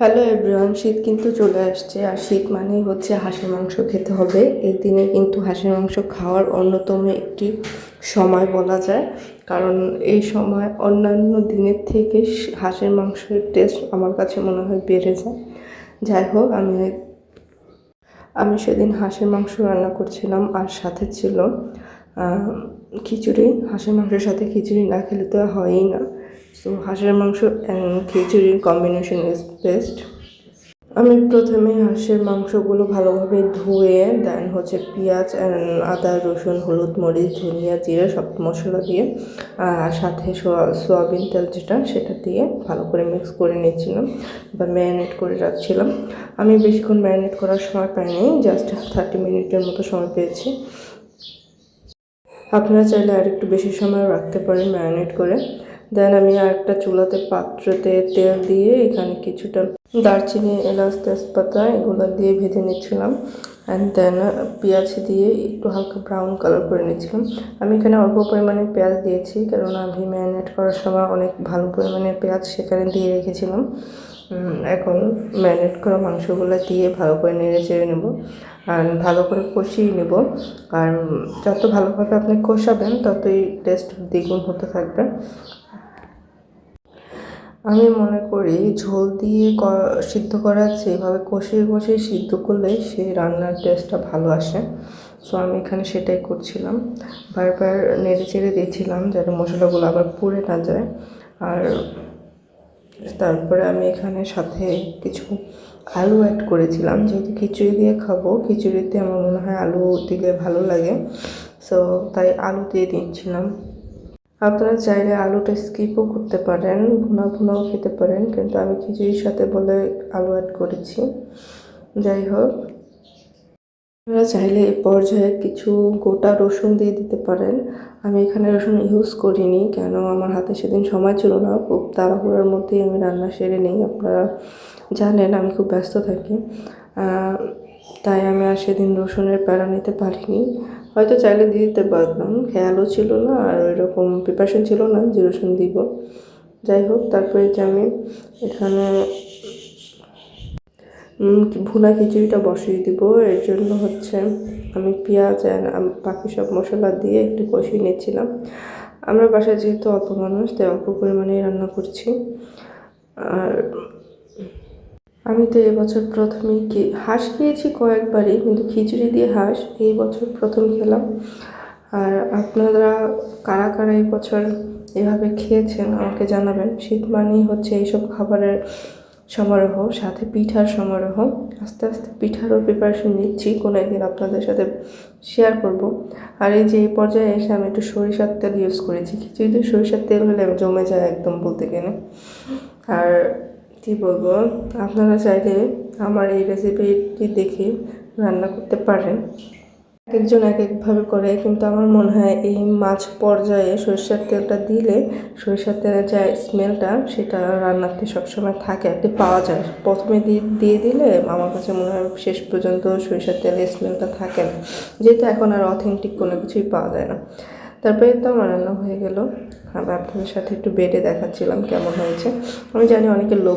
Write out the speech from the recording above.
Hello everyone শীত কিন্তু চলে আসছে, আর শীত মানেই হচ্ছে হাঁসের মাংস খেতে হবে। এই দিনে কিন্তু হাঁসের মাংস খাওয়ার অন্যতম একটি সময় বলা যায়। কারণ এই সময় অন্যান্য দিনের থেকে হাঁসের মাংসের টেস্ট আমার কাছে মনে হয় বেড়ে যায়। যাই হোক, আমি আমি সেদিন হাঁসের মাংস রান্না করছিলাম, আর সাথে ছিল খিচুড়ি। হাঁসের মাংসের সাথে খিচুড়ি না খেলে তো হয়ই না। তো হাঁসের মাংস অ্যান্ড খিচুড়ির কম্বিনেশন ইজ বেস্ট আমি প্রথমে হাঁসের মাংসগুলো ভালোভাবে ধুয়ে দেন হচ্ছে পেঁয়াজ আদা, রসুন, হলুদ, মরিচ, ধনিয়া, জিরে, সব মশলা দিয়ে আর সাথে সোয়া- সোয়াবিন তেল যেটা, সেটা দিয়ে ভালো করে মিক্স করে নিয়েছিলাম বা ম্যারিনেট করে রাখছিলাম। আমি বেশিক্ষণ ম্যারিনেট করার সময় পাইনি জাস্ট থার্টি মিনিটের মতো সময় পেয়েছি। আপনারা চাইলে আর একটু বেশি সময় রাখতে পারেন ম্যারিনেট করে। দেন আমি আর একটা চুলাতে পাত্রতে তেল দিয়ে এখানে কিছুটা দারচিনি, এলাচ, তেজপাতা এগুলো দিয়ে ভেজে নিচ্ছিলাম। অ্যান্ড দেন পেঁয়াজ দিয়ে একটু হালকা ব্রাউন কালার করে নিচ্ছিলাম। আমি এখানে অল্প পরিমাণে পেঁয়াজ দিয়েছি কারণ আমি ম্যারিনেট করার সময় অনেক ভালো পরিমাণে পেঁয়াজ সেখানে দিয়ে রেখেছিলাম। এখন ম্যারিনেট করা মাংসগুলো দিয়ে ভালো করে নেড়ে চেড়ে নেব আর ভালো করে কষিয়ে নেব। আর যত ভালোভাবে আপনি কষাবেন, ততই টেস্ট দ্বিগুণ হতে থাকবে। আমি মনে করি ঝোল দিয়ে সিদ্ধ করার চেয়ে এভাবে কষিয়ে কষিয়ে সিদ্ধ করলে সেই রান্নার টেস্টটা ভালো আসে। সো আমি এখানে সেটাই করছিলাম। বারবার নেড়ে চেড়ে দিয়েছিলাম যাতে মশলাগুলো আবার পুড়ে না যায়। আর তারপরে আমি এখানে সাথে কিছু আলু অ্যাড করেছিলাম। যেহেতু খিচুড়ি দিয়ে খাব, খিচুড়িতে আমার মনে হয় আলু দিলে ভালো লাগে। সো তাই আলু দিয়ে দিচ্ছিলাম আপনারা চাইলে আলুটা স্কিপও করতে পারেন, ভুনা ভুনাও খেতে পারেন, কিন্তু আমি খিচুড়ির সাথে বলে আলু অ্যাড করেছি। যাই হোক, আপনারা চাইলে এই পর্যায়ে কিছু গোটা রসুন দিয়ে দিতে পারেন। আমি এখানে রসুন ইউজ করিনি, কেন আমার হাতে সেদিন সময় ছিল না, খুব তাড়াহুড়ার মধ্যেই আমি রান্না সেরে নিই, আপনারা জানেন আমি খুব ব্যস্ত থাকি। তাই আমি আর সেদিন রসুনের প্যারা নিতে পারিনি। হয়তো চাইলে দিয়ে দিতে পারতাম, খেয়ালও ছিল না আর ওইরকম প্রিপারেশন ছিল না যে রসুন দিব। যাই হোক, তারপরে যে আমি এখানে ভুনা খিচুড়িটা বসিয়ে দিব। এর জন্য হচ্ছে আমি পেঁয়াজ বাকি সব মশলা দিয়ে একটু কষিয়ে নিচ্ছিলাম। আমরা বাসায় যেহেতু অল্প মানুষ, তাই অল্প পরিমাণেই রান্না করছি। আর আমি তো এবছর প্রথমেই হাঁস খেয়েছি কয়েকবারই, কিন্তু খিচুড়ি দিয়ে হাঁস এই বছর প্রথম খেলাম। আর আপনারা কারা কারা এই বছর এভাবে খেয়েছেন আমাকে জানাবেন। শীত মানেই হচ্ছে এইসব খাবারের সমারোহ, সাথে পিঠার সমারোহ। আস্তে আস্তে পিঠারও প্রিপারেশন নিচ্ছি, কোনো একদিন আপনাদের সাথে শেয়ার করব। আর এই যে এই পর্যায়ে এসে আমি একটু সরিষার তেল ইউজ করেছি। খিচুড়িতে সরিষার তেল হলে আমি জমে যায় একদম বলতে গেলে। আর কী বলব? আপনারা চাইলে আমার এই রেসিপিটি দেখে রান্না করতে পারেন। এক একজন এক একভাবে করে, কিন্তু আমার মনে হয় এই মাছ পর্যায়ে সরিষার তেলটা দিলে সরিষার তেলের যে স্মেলটা সেটা রান্নাতে সবসময় থাকে। আর পাওয়া যায়। প্রথমে দিয়ে দিয়ে দিলে আমার কাছে মনে হয় শেষ পর্যন্ত সরিষার তেলের স্মেলটা থাকে না। যেহেতু এখন আর অথেন্টিক কোনো কিছুই পাওয়া যায় না। তারপরে তো আমার রান্না হয়ে গেল। আমি আপনাদের সাথে একটু বেটে দেখাচ্ছিলাম কেমন হয়েছে। আমি জানি অনেকে লোভ